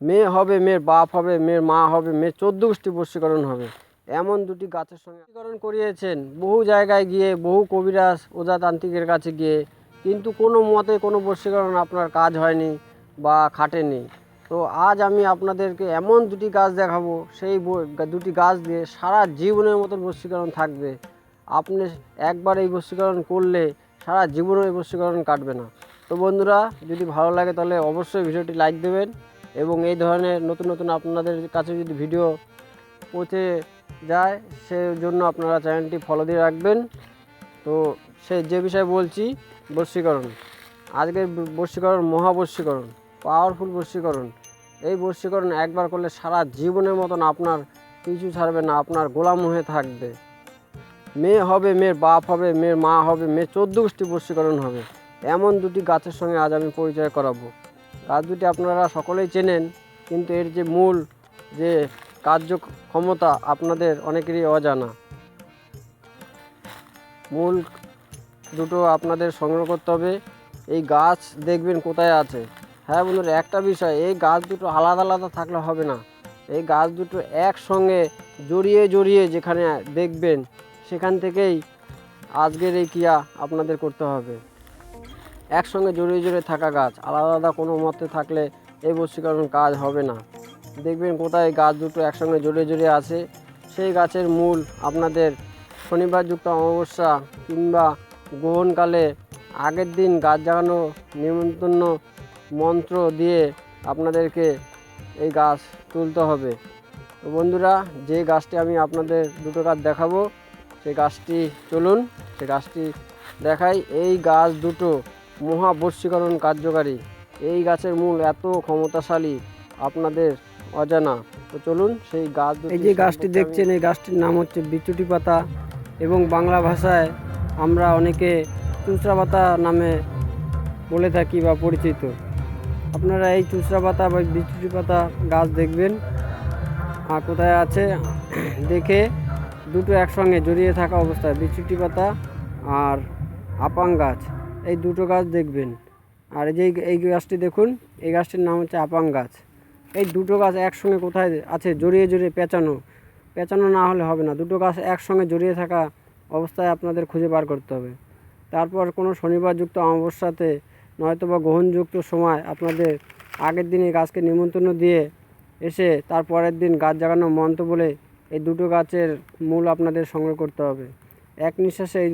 মেয়ে হবে, মেয়ের বাপ হবে, মেয়ের মা হবে, মেয়ের চোদ্দ গোষ্ঠী বশীকরণ হবে। এমন দুটি গাছের সঙ্গে বশীকরণ করিয়েছেন। বহু জায়গায় গিয়ে বহু কবিরাজ ওজাতান্ত্রিকের কাছে গিয়ে কিন্তু কোনো মতে কোনো বশীকরণ আপনার কাজ হয়নি বা খাটেনি। তো আজ আমি আপনাদেরকে এমন দুটি গাছ দেখাবো, সেই দুটি গাছ দিয়ে সারা জীবনের মতন বশীকরণ থাকবে। আপনি একবার এই বশীকরণ করলে সারা জীবনও এই বশীকরণ কাটবে না। তো বন্ধুরা, যদি ভালো লাগে তাহলে অবশ্যই ভিডিওটি লাইক দেবেন। এবং এই ধরনের নতুন নতুন আপনাদের কাছে যদি ভিডিও পৌঁছে যায় সে জন্য আপনারা চ্যানেলটি ফলো দিয়ে রাখবেন। তো সে যে বিষয়ে বলছি, বর্ষীকরণ। আজকের বর্ষীকরণ মহাবর্ষীকরণ পাওয়ারফুল বর্ষীকরণ। এই বর্ষীকরণ একবার করলে সারা জীবনের মতন আপনার কিছু ছাড়বে না, আপনার গোলাম হয়ে থাকবে। মেয়ে হবে, মেয়ের বাপ হবে, মেয়ের মা হবে মেয়ের চোদ্দ গোষ্ঠী বশীকরণ হবে। এমন দুটি গাছের সঙ্গে আজ আমি পরিচয় করাবো। গাছ দুটি আপনারা সকলেই চেনেন, কিন্তু এর যে মূল যে কার্য ক্ষমতা আপনাদের অনেকেরই অজানা। মূল দুটো আপনাদের সংগ্রহ করতে হবে, এই গাছ দেখবেন কোথায় আছে। হ্যাঁ বন্ধুরা, একটা বিষয়, এই গাছ দুটো আলাদা আলাদা থাকলে হবে না। এই গাছ দুটো একসঙ্গে জড়িয়ে জড়িয়ে যেখানে দেখবেন, সেখান থেকেই আজকের এই ক্রিয়া আপনাদের করতে হবে। একসঙ্গে জড়িয়ে জড়িয়ে থাকা গাছ, আলাদা আলাদা কোনো মতে থাকলে এই বশীকরণ কাজ হবে না। দেখবেন কোথায় গাছ দুটো একসঙ্গে জড়িয়ে জড়িয়ে আছে, সেই গাছের মূল আপনাদের শনিবারযুক্ত অমাবস্যা কিংবা গ্রহণকালে আগের দিন গাছ জাগানো নিমন্ত্রণ মন্ত্র দিয়ে আপনাদেরকে এই গাছ তুলতে হবে। বন্ধুরা, যে গাছটি আমি আপনাদের দুটো গাছ দেখাবো, সেই গাছটি চলুন, সেই গাছটি দেখাই। এই গাছ দুটো মহাবর্ষীকরণ কার্যকারী। এই গাছের মূল এত ক্ষমতাশালী আপনাদের অজানা। তো চলুন সেই গাছ এই যে গাছটি দেখছেন এই গাছটির নাম হচ্ছে বিচুটি পাতা এবং বাংলা ভাষায় আমরা অনেকে চুচড়া পাতা নামে বলে থাকি বা পরিচিত। আপনারা এই চুচড়া পাতা বা বিচুটি পাতা গাছ দেখবেন। আর কোথায় আছে? দেখে দুটো একসঙ্গে জড়িয়ে থাকা অবস্থায় বিচুটি পাতা আর আপাং গাছ। এই দুটো গাছ দেখবেন। আর এই যে এই গাছটি দেখুন, এই গাছটির নাম হচ্ছে আপাং গাছ। এই দুটো গাছ একসঙ্গে কোথায় আছে? জড়িয়ে জড়িয়ে পেঁচানো। পেঁচানো না হলে হবে না। দুটো গাছ একসঙ্গে জড়িয়ে থাকা অবস্থায় আপনাদের খুঁজে বার করতে হবে। তারপর কোনো শনিবারযুক্ত অমাবস্যাতে নয়তো বা গ্রহণযুক্ত সময় আপনাদের আগের দিন এই গাছকে নিমন্ত্রণ দিয়ে এসে তার পরের দিন গাছ জাগানো মন্ত্র বলে এই দুটো গাছের মূল আপনাদের সংগ্রহ করতে হবে। এক নিঃশ্বাসে এই